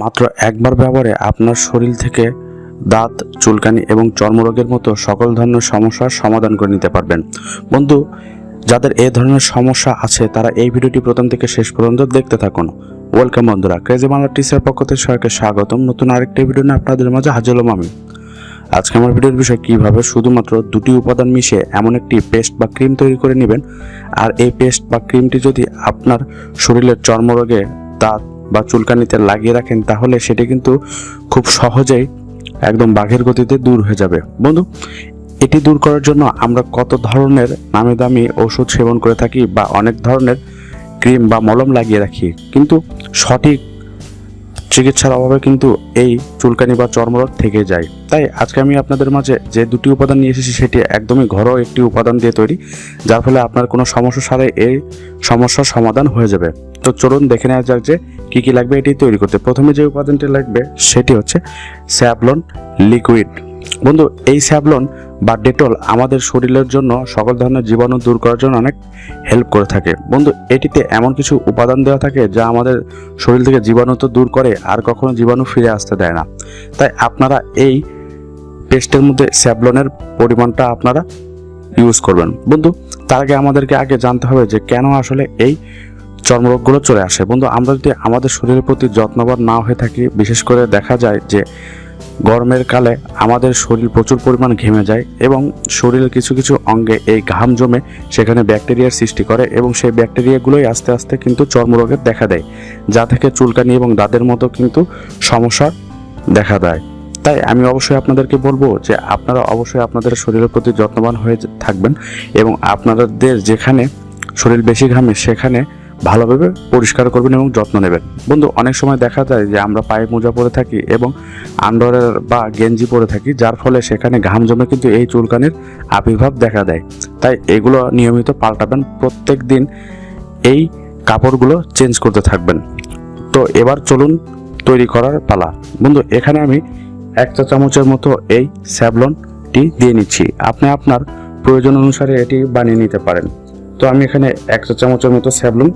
মাত্র একবার ব্যবহারে আপনার শরীর থেকে দাঁত, চুলকানি এবং চর্মরোগের মতো সকল ধরনের সমস্যার সমাধান করে নিতে পারবেন। বন্ধু, যাদের এই ধরনের সমস্যা আছে, তারা এই ভিডিওটি প্রথম থেকে শেষ পর্যন্ত দেখতে থাকুন। ওয়েলকাম বন্ধুরা, ক্রেজি বাংলা টিচার পক্ষ থেকে সবাইকে স্বাগতম। নতুন আরেকটি ভিডিও নিয়ে আপনাদের মাঝে হাজির হলাম আমি। আজকে আমার ভিডিওর বিষয় কীভাবে শুধুমাত্র দুটি উপাদান মিশিয়ে এমন একটি পেস্ট বা ক্রিম তৈরি করে নেবেন? আর এই পেস্ট বা ক্রিমটি যদি আপনার শরীরের চর্মরোগে দাঁত বা চুলকানিতে লাগিয়ে রাখেন, তাহলে সেটি কিন্তু খুব সহজেই একদম বাঘের গতিতে দূর হয়ে যাবে। বন্ধু, এটি দূর করার জন্য আমরা কত ধরনের নামে দামি ওষুধ সেবন করে থাকি বা অনেক ধরনের ক্রিম বা মলম লাগিয়ে রাখি। কিন্তু সঠিক চিকিৎসার অভাবে কিন্তু এই চুলকানি বা চর্মরোগ থেকে যায়। তাই আজকে আমি আপনাদের মাঝে যে দুটি উপাদান নিয়ে এসেছি, সেটি একদমই ঘরোয়া একটি উপাদান দিয়ে তৈরি, যার ফলে আপনার কোনো সমস্যা ছাড়াই এই সমস্যার সমাধান হয়ে যাবে। তো চলুন দেখে নেওয়া যাক যে কী কী লাগবে এটি তৈরি করতে। প্রথমে যে উপাদানটি লাগবে, সেটি হচ্ছে স্যাভলন লিকুইড। বন্ধু, এই স্যাভলন বা ডেটল আমাদের শরীরের জন্য সকল ধরনের জীবাণু দূর করার জন্য অনেক হেল্প করে থাকে। বন্ধু, এটিতে এমন কিছু উপাদান দেওয়া থাকে যা আমাদের শরীর থেকে জীবাণু তো দূর করে, আর কখনো জীবাণু ফিরে আসতে দেয় না। তাই আপনারা এই পেস্টের মধ্যে স্যাভলনের পরিমাণটা আপনারা ইউজ করবেন। বন্ধু, তার আগে আমাদেরকে আগে জানতে হবে যে কেন আসলে এই চর্মরোগগুলো চলে আসে। বন্ধু, আমরা যদি আমাদের শরীরের প্রতি যত্নবান না হয়ে থাকি, বিশেষ করে দেখা যায় যে গরমের কালে আমাদের শরীর প্রচুর পরিমাণ ঘেমে যায় এবং শরীরের কিছু কিছু অঙ্গে এই ঘাম জমে সেখানে ব্যাকটেরিয়ার সৃষ্টি করে এবং সেই ব্যাকটেরিয়াগুলোই আস্তে আস্তে কিন্তু চর্মরোগের দেখা দেয়, যা থেকে চুলকানি এবং দাঁতের মতো কিন্তু সমস্যা দেখা দেয়। তাই আমি অবশ্যই আপনাদেরকে বলব যে আপনারা অবশ্যই আপনাদের শরীরের প্রতি যত্নবান হয়ে থাকবেন এবং আপনাদের যেখানে শরীর বেশি ঘামে সেখানে ভালোভাবে পরিষ্কার করবেন এবং যত্ন নেবেন। বন্ধু, অনেক সময় দেখা যায় যে আমরা পায়ে মোজা পরে থাকি এবং আন্ডারের বা গেঞ্জি পরে থাকি, যার ফলে সেখানে ঘাম জমে কিন্তু এই চুলকানির আবির্ভাব দেখা দেয়। তাই এগুলো নিয়মিত পাল্টাবেন প্রত্যেক দিন এই কাপড়গুলো চেঞ্জ করতে থাকবেন। তো এবার চলুন তৈরি করার পালা। বন্ধু, এখানে আমি এক চা চামচের মতো এই স্যাভলনটি দিয়ে নিচ্ছি। আপনি আপনার প্রয়োজন অনুসারে এটি বানিয়ে নিতে পারেন। তো আমি এখানে এক চা চামচের মতো স্যাভলন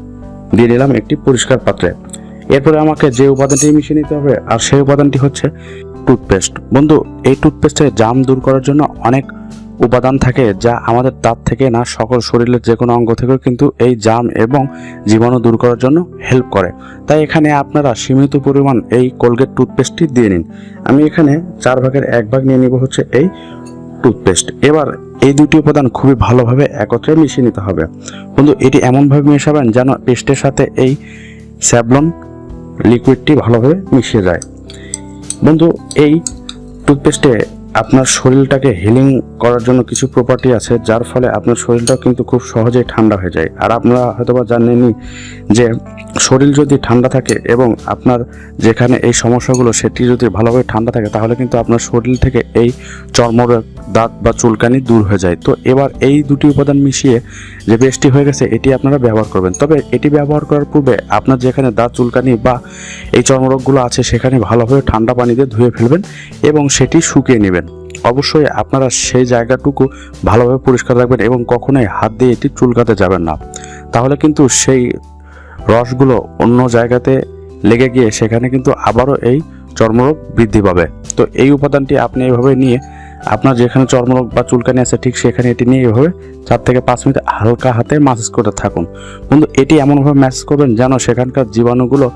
দিয়ে দিলাম একটি পরিষ্কার পাত্রে। এরপরে আমাকে যে উপাদানটি মিশিয়ে নিতে হবে, আর সেই উপাদানটি হচ্ছে টুথপেস্ট। বন্ধু, এই টুথপেস্টে জাম দূর করার জন্য অনেক উপাদান থাকে যা আমাদের দাঁত থেকে না, সকল শরীরের যে কোনো অঙ্গ থেকেও কিন্তু এই জাম এবং জীবাণু দূর করার জন্য হেল্প করে। তাই এখানে আপনারা সীমিত পরিমাণ এই কোলগেট টুথপেস্টটি দিয়ে নিন। আমি এখানে চার ভাগের এক ভাগ নিয়ে নিব হচ্ছে এই টুথপেস্ট এবার এই দুটি উপাদান খুবই ভালোভাবে একত্রে মিশিয়ে নিতে হবে। বন্ধু, এটি এমনভাবে মিশাবেন যেন পেস্টের সাথে এই স্যাবলন লিকুইডটি ভালোভাবে মিশিয়ে যায়। বন্ধু, এই টুথপেস্টে আপনার শরীরটাকে হিলিং করার জন্য কিছু প্রপার্টি আছে, যার ফলে আপনার শরীরটাও কিন্তু খুব সহজেই ঠান্ডা হয়ে যায়। আর আপনারা হয়তোবা জানেনই যে শরীর যদি ঠান্ডা থাকে এবং আপনার যেখানে এই সমস্যাগুলো, সেটি যদি ভালোভাবে ঠান্ডা থাকে, তাহলে কিন্তু আপনার শরীর থেকে এই চর্মরোগ দাঁত বা চুলকানি দূর হয়ে যায়। তো এবার এই দুটি উপাদান মিশিয়ে যে পেস্টটি হয়ে গেছে, এটি আপনারা ব্যবহার করবেন। তবে এটি ব্যবহার করার পূর্বে আপনার যেখানে দাঁত চুলকানি বা এই চর্মরোগগুলো আছে, সেখানে ভালোভাবে ঠান্ডা পানি দিয়ে ধুয়ে ফেলবেন এবং সেটি শুকিয়ে নেবেন। অবশ্যই আপনারা সেই জায়গাটুকু ভালোভাবে পরিষ্কার রাখবেন এবং কখনোই হাত দিয়ে এটি চুলকাতে যাবেন না। তাহলে কিন্তু সেই রসগুলো অন্য জায়গাতে লেগে গিয়ে সেখানে কিন্তু আবারও এই চর্মরোগ বৃদ্ধি পাবে। তো এই উপাদানটি আপনি এইভাবে নিয়ে আপনার যেখানে চর্মরোগ বা চুলকানি আছে ঠিক সেখানে এটি নিয়ে এভাবে চার থেকে পাঁচ মিনিট হালকা হাতে মাসাজ করতে থাকুন। কিন্তু এটি এমনভাবে ম্যাসেজ করবেন যেন সেখানকার জীবাণুগুলো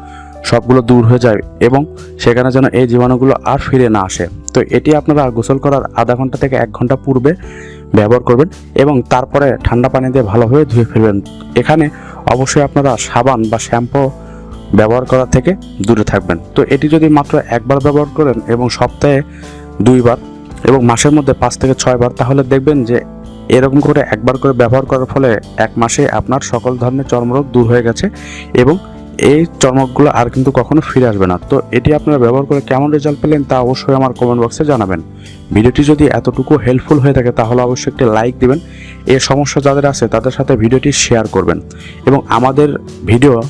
সবগুলো দূর হয়ে যায় এবং সেখানে যেন এই জীবাণুগুলো আর ফিরে না আসে। তো এটি আপনারা গোসল করার আধা ঘণ্টা থেকে এক ঘণ্টা পূর্বে ব্যবহার করবেন এবং তারপরে ঠান্ডা পানি দিয়ে ভালোভাবে ধুয়ে ফেলবেন। এখানে অবশ্যই আপনারা সাবান বা শ্যাম্পু ব্যবহার করা থেকে দূরে থাকবেন। তো এটি যদি মাত্র একবার ব্যবহার করেন এবং সপ্তাহে দুইবার এবং মাসের মধ্যে পাঁচ থেকে ছয়বার, তাহলে দেখবেন যে এরকম করে একবার করে ব্যবহার করার ফলে এক মাসে আপনার সকল ধরনের চর্মরোগ দূর হয়ে গেছে এবং এই চমকগুলো আর কিন্তু কখনো ফিরে আসবে না। তো এটি আপনারা ব্যবহার করে কেমন রেজাল্ট পেলেন তা অবশ্যই আমার কমেন্ট বক্সে জানাবেন। ভিডিওটি যদি এতটুকু হেল্পফুল হয়ে থাকে তাহলে অবশ্যই একটি লাইক দিবেন। এই সমস্যা যাদের আছে তাদের সাথে ভিডিওটি শেয়ার করবেন। এবং আমাদের ভিডিও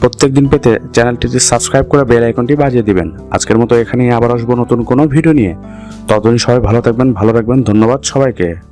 প্রত্যেক দিন পেতে চ্যানেলটিতে সাবস্ক্রাইব করে বেল আইকনটি বাজিয়ে দিবেন। আজকের মতো এখানেই আবার আসব নতুন কোনো ভিডিও নিয়ে। ততদিন সবাই ভালো থাকবেন, ভালো রাখবেন। ধন্যবাদ সবাইকে।